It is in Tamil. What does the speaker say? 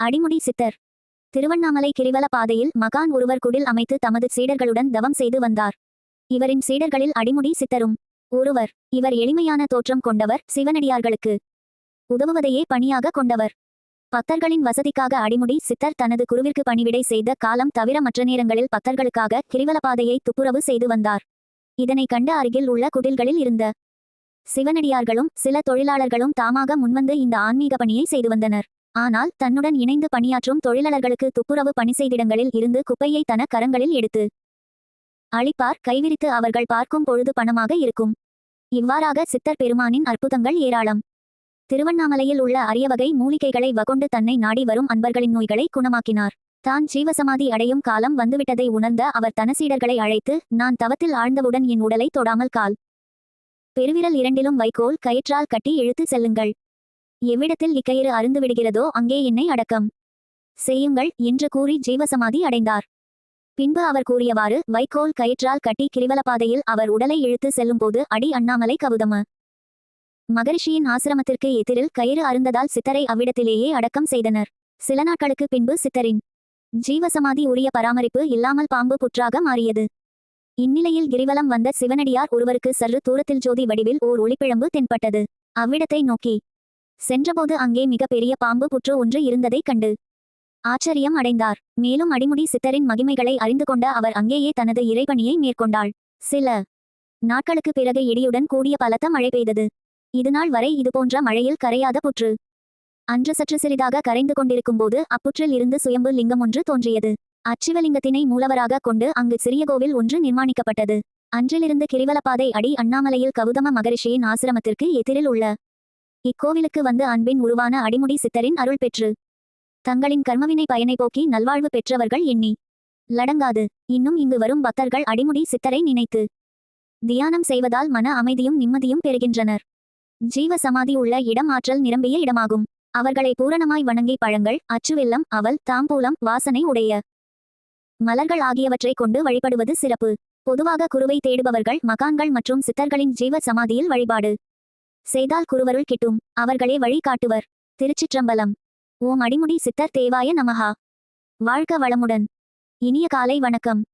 அடிமுடி சித்தர். திருவண்ணாமலை கிரிவல பாதையில் மகான் ஒருவர் குடில் அமைத்து தமது சீடர்களுடன் தவம் செய்து வந்தார். இவரின் சீடர்களில் அடிமுடி சித்தரும். ஒருவர் இவர் எளிமையான தோற்றம் கொண்டவர் சிவனடியார்களுக்கு. உதவுவதையே பணியாக கொண்டவர். பக்தர்களின் வசதிக்காக அடிமுடி சித்தர் தனது குருவிற்கு பணிவிடை செய்த காலம் தவிர மற்ற நேரங்களில் பக்தர்களுக்காக கிரிவல பாதையை துப்புரவு செய்து வந்தார். இதனை கண்ட அருகில் உள்ள குடில்களில் இருந்த சிவனடியார்களும் சில தொழிலாளர்களும் தாமாக முன்வந்து இந்த ஆன்மீக பணியை செய்து வந்தனர். ஆனால் தன்னுடன் இணைந்து பணியாற்றும் தொழிலாளர்களுக்கு துப்புரவு பணி செய்திடங்களில் இருந்து குப்பையை தன கரங்களில் எடுத்து அளிப்பார் கைவிரித்து அவர்கள் பார்க்கும் பொழுது பணமாக இருக்கும். இவ்வாறாக சித்தர் பெருமானின் அற்புதங்கள் ஏராளம். திருவண்ணாமலையில் உள்ள அரியவகை மூலிகைகளை வகொண்டு தன்னை நாடி வரும் அன்பர்களின் நோய்களை குணமாக்கினார். தான் ஜீவசமாதி அடையும் காலம் வந்துவிட்டதை உணர்ந்த அவர் தனசீடர்களை அழைத்து நான் தவத்தில் ஆழ்ந்தவுடன் என் உடலை தொடாமல் கால். பெருவிரல் இரண்டிலும் வைக்கோல் கயிற்றால் கட்டி இழுத்து செல்லுங்கள். எவ்விடத்தில் இக்கயிறு அருந்து விடுகிறதோ அங்கே என்னை அடக்கம். செய்யுங்கள் என்று கூறி ஜீவசமாதி அடைந்தார். பின்பு அவர் கூறியவாறு வைக்கோல் கயிற்றால் கட்டி கிரிவலப்பாதையில் அவர் உடலை இழுத்து செல்லும்போது அடி அண்ணாமலை கவுதம. மகரிஷியின் ஆசிரமத்திற்கு எதிரில் கயிறு அருந்ததால் சித்தரை அவ்விடத்திலேயே அடக்கம் செய்தனர். சில நாட்களுக்கு பின்பு சித்தரின் ஜீவசமாதி உரிய பராமரிப்பு இல்லாமல் பாம்பு புற்றாக மாறியது. இந்நிலையில் கிரிவலம் வந்த சிவனடியார் ஒருவருக்கு சற்று தூரத்தில் ஜோதி வடிவில் ஓர் ஒளிப்பிழம்பு தென்பட்டது. அவ்விடத்தை நோக்கி சென்றபோது அங்கே மிகப்பெரிய பெரிய பாம்பு புற்று ஒன்று இருந்ததைக் கண்டு ஆச்சரியம் அடைந்தார். மேலும் அடிமுடி சித்தரின் மகிமைகளை அறிந்து கொண்ட அவர் அங்கேயே தனது இறைபணியை மேற்கொண்டாள். சில நாட்களுக்கு பிறகு இடியுடன் கூடிய பலத்த மழை பெய்தது. இதுநாள் வரை இதுபோன்ற மழையில் கரையாத புற்று அன்று சற்று சிறிதாக கரைந்து கொண்டிருக்கும்போது அப்புற்றில் இருந்து சுயம்பு லிங்கம் ஒன்று தோன்றியது. அச்சிவலிங்கத்தினை மூலவராக கொண்டு அங்கு சிறிய கோவில் ஒன்று நிர்மாணிக்கப்பட்டது. அன்றிலிருந்து கிரிவலப்பாதை அடி அண்ணாமலையில் கவுதம மகரிஷியின் ஆசிரமத்திற்கு எதிரில் உள்ள இக்கோவிலுக்கு வந்து அன்பின் உருவான அடிமுடி சித்தரின் அருள் பெற்று தங்களின் கர்மவினை பயனை போக்கி நல்வாழ்வு பெற்றவர்கள் எண்ணி லடங்காது இன்னும் இங்கு வரும் பக்தர்கள் அடிமுடி சித்தரை நினைத்து தியானம் செய்வதால் மன அமைதியும் நிம்மதியும் பெறுகின்றனர். ஜீவ சமாதி உள்ள இடம் ஆற்றல் நிரம்பிய இடமாகும். அவர்களை பூரணமாய் வணங்கி பழங்கள் அச்சுவெல்லம் அவல் தாம்பூலம் வாசனை உடைய மலர்கள் ஆகியவற்றை கொண்டு வழிபடுவது சிறப்பு. பொதுவாக குருவை தேடுபவர்கள் மகான்கள் மற்றும் சித்தர்களின் ஜீவ சமாதியில் வழிபாடு. செய்தால் குருவருள் கிட்டும். அவர்களே வழி காட்டுவர். திருச்சிற்றம்பலம். ஓம் அடிமுடி சித்தர் தேவாய நமஹா. வாழ்க வளமுடன். இனிய காலை வணக்கம்.